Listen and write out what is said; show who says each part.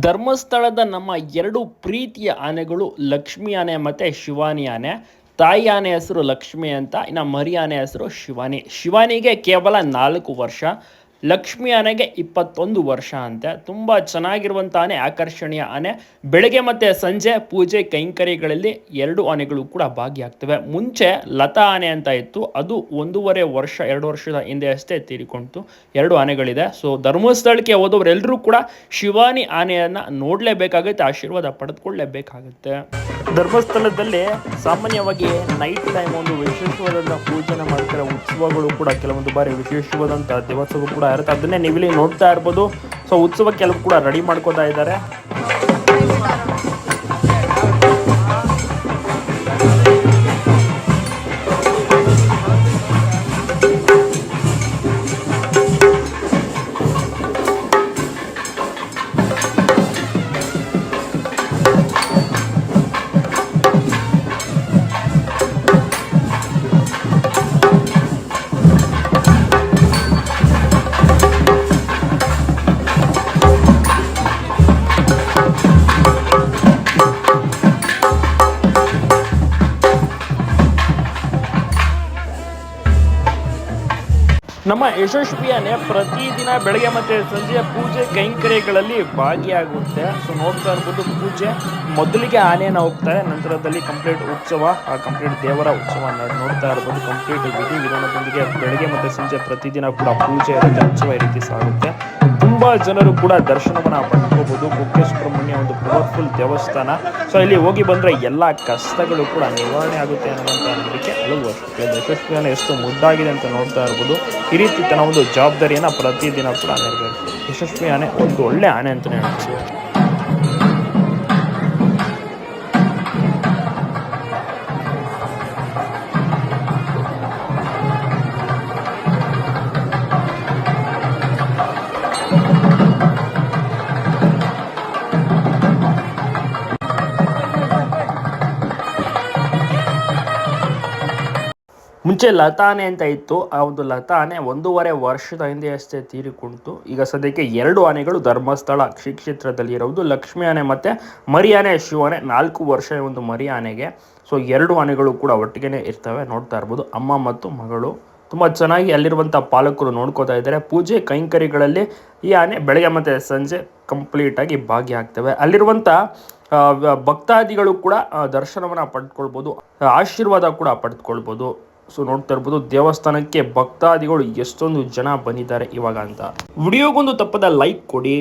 Speaker 1: ಧರ್ಮಸ್ಥಳದ ನಮ್ಮ ಎರಡು ಪ್ರೀತಿಯ ಆನೆಗಳು, ಲಕ್ಷ್ಮಿ ಆನೆ ಮತ್ತು ಶಿವಾನಿ ಆನೆ. ತಾಯಿ ಆನೆ ಹೆಸರು ಲಕ್ಷ್ಮಿ ಅಂತ, ಇನ್ನು ಮರಿ ಆನೆ ಹೆಸರು ಶಿವಾನಿ. ಶಿವಾನಿಗೆ ಕೇವಲ ನಾಲ್ಕು ವರ್ಷ. ಲಕ್ಷ್ಮಿ ಆನೆಗೆ ಇಪ್ಪತ್ತೊಂದು ವರ್ಷ ಅಂತೆ. ತುಂಬ ಚೆನ್ನಾಗಿರುವಂಥ ಆನೆ ಆಕರ್ಷಣೀಯ ಆನೆ. ಬೆಳಗ್ಗೆ ಮತ್ತು ಸಂಜೆ ಪೂಜೆ ಕೈಂಕರ್ಯಗಳಲ್ಲಿ ಎರಡು ಆನೆಗಳು ಕೂಡ ಭಾಗಿಯಾಗ್ತವೆ. ಮುಂಚೆ ಲತಾ ಆನೆ ಅಂತ ಇತ್ತು. ಅದು ಒಂದೂವರೆ ವರ್ಷ, ಎರಡು ವರ್ಷದ ಹಿಂದೆ ಅಷ್ಟೇ ತೀರಿಕೊಂಡಿತು ಎರಡು ಆನೆಗಳಿದೆ. ಸೊ ಧರ್ಮಸ್ಥಳಕ್ಕೆ ಹೋದವರೆಲ್ಲರೂ ಕೂಡ ಶಿವಾನಿ ಆನೆಯನ್ನು ನೋಡಲೇಬೇಕಾಗುತ್ತೆ, ಆಶೀರ್ವಾದ ಪಡೆದುಕೊಳ್ಳಲೇಬೇಕಾಗುತ್ತೆ ಧರ್ಮಸ್ಥಳದಲ್ಲಿ ಸಾಮಾನ್ಯವಾಗಿ ನೈಟ್ ಟೈಮ್ ಒಂದು ವಿಶೇಷವಾದಂಥ ಪೂಜೆ ಮಾಡ್ತಾರೆ. ಉತ್ಸವಗಳು ಕೂಡ ಕೆಲವೊಂದು ಬಾರಿ ವಿಶೇಷವಾದಂಥ ದಿವಸಗಳು ಕೂಡ ಇರುತ್ತೆ. ಅದನ್ನೇ ನೀವಿಲ್ಲಿ ನೋಡ್ತಾ ಇರ್ಬೋದು. ಸೊ ಉತ್ಸವ ಕೆಲವು ಕೂಡ ರೆಡಿ ಮಾಡ್ಕೋತಾ ಇದ್ದಾರೆ. ನಮ್ಮ ಯಶಸ್ವಿ ಆನೆ ಪ್ರತಿದಿನ ಬೆಳಗ್ಗೆ ಮತ್ತೆ ಸಂಜೆ ಪೂಜೆ ಕೈಂಕರ್ಯಗಳಲ್ಲಿ ಭಾಗಿಯಾಗುತ್ತೆ. ಸೊ ನೋಡ್ತಾ ಇರ್ಬೋದು ಪೂಜೆ. ಮೊದಲಿಗೆ ಆನೆಯನ್ನು ಹೋಗ್ತಾರೆ, ನಂತರದಲ್ಲಿ ಕಂಪ್ಲೀಟ್ ಉತ್ಸವ, ಆ ಕಂಪ್ಲೀಟ್ ದೇವರ ಉತ್ಸವ ನಡ್- ನೋಡ್ತಾ ಇರ್ಬೋದು. ಕಂಪ್ಲೀಟ್ ವಿಧಿ ವಿಧಾನದೊಂದಿಗೆ ಬೆಳಗ್ಗೆ ಮತ್ತೆ ಸಂಜೆ ಪ್ರತಿದಿನ ಕೂಡ ಪೂಜೆ ಇರುತ್ತೆ, ಉತ್ಸವ ಈ ರೀತಿ ಸಾಗುತ್ತೆ. ತುಂಬಾ ಜನರು ಕೂಡ ದರ್ಶನವನ್ನ ಪಡ್ಕೋಬಹುದು ಕುಕ್ಕೆ ಸುಬ್ರಹ್ಮಣ್ಯ ಒಂದು ಪವರ್ಫುಲ್ ದೇವಸ್ಥಾನ. ಸೊ ಇಲ್ಲಿ ಹೋಗಿ ಬಂದ್ರೆ ಎಲ್ಲ ಕಷ್ಟಗಳು ಕೂಡ ನಿವಾರಣೆ ಆಗುತ್ತೆ ಅನ್ನುವಂಥ ನಂಬಿಕೆ ಹಲವು ವರ್ಷಕ್ಕೆ ಎಷ್ಟು ಮುದ್ದಾಗಿದೆ ಅಂತ ನೋಡ್ತಾ ಇರ್ಬೋದು. ಈ ರೀತಿ ತನ್ನ ಒಂದು ಜವಾಬ್ದಾರಿಯನ್ನ ಪ್ರತಿದಿನ ಕೂಡ ನೆರವೇರಿಸಿ ಯಶಸ್ವಿ ಆನೆ ಒಂದು ಒಳ್ಳೆ ಆನೆ ಅಂತಲೇ ಹೇಳ್ತೀವಿ ಮುಂಚೆ ಲತಾನೆ ಅಂತ ಇತ್ತು, ಆ ಒಂದು ಲತಾನೆ ಒಂದೂವರೆ ವರ್ಷದ ಹಿಂದೆ ಅಷ್ಟೇ ತೀರಿಕೊಂಡಿತು ಈಗ ಸದ್ಯಕ್ಕೆ ಎರಡು ಆನೆಗಳು ಧರ್ಮಸ್ಥಳ ಶ್ರೀ ಕ್ಷೇತ್ರದಲ್ಲಿ ಇರುವುದು ಲಕ್ಷ್ಮೀ ಆನೆ ಮತ್ತು ಮರಿ ಆನೆ ಶಿವಾನೆ, ನಾಲ್ಕು ವರ್ಷ ಒಂದು ಮರಿ ಆನೆಗೆ. ಸೊ ಎರಡು ಆನೆಗಳು ಕೂಡ ಒಟ್ಟಿಗೆ ಇರ್ತವೆ, ನೋಡ್ತಾ ಇರ್ಬೋದು, ಅಮ್ಮ ಮತ್ತು ಮಗಳು. ತುಂಬ ಚೆನ್ನಾಗಿ ಅಲ್ಲಿರುವಂಥ ಪಾಲಕರು ನೋಡ್ಕೋತಾ ಇದ್ದಾರೆ. ಪೂಜೆ ಕೈಂಕರಿಗಳಲ್ಲಿ ಈ ಆನೆ ಬೆಳಗ್ಗೆ ಮತ್ತು ಸಂಜೆ ಕಂಪ್ಲೀಟಾಗಿ ಭಾಗಿಯಾಗ್ತವೆ ಅಲ್ಲಿರುವಂಥ ಭಕ್ತಾದಿಗಳು ಕೂಡ ದರ್ಶನವನ್ನು ಪಡೆದುಕೊಳ್ಬೋದು ಆಶೀರ್ವಾದ ಕೂಡ ಪಡೆದುಕೊಳ್ಬೋದು ಸೊ ನೋಡ್ತಾ ಇರ್ಬೋದು ದೇವಸ್ಥಾನಕ್ಕೆ ಭಕ್ತಾದಿಗಳು ಎಷ್ಟೊಂದು ಜನ ಬಂದಿದ್ದಾರೆ ಇವಾಗ ಅಂತ. ವಿಡಿಯೋಗೊಂದು ತಪ್ಪದ ಲೈಕ್ ಕೊಡಿ.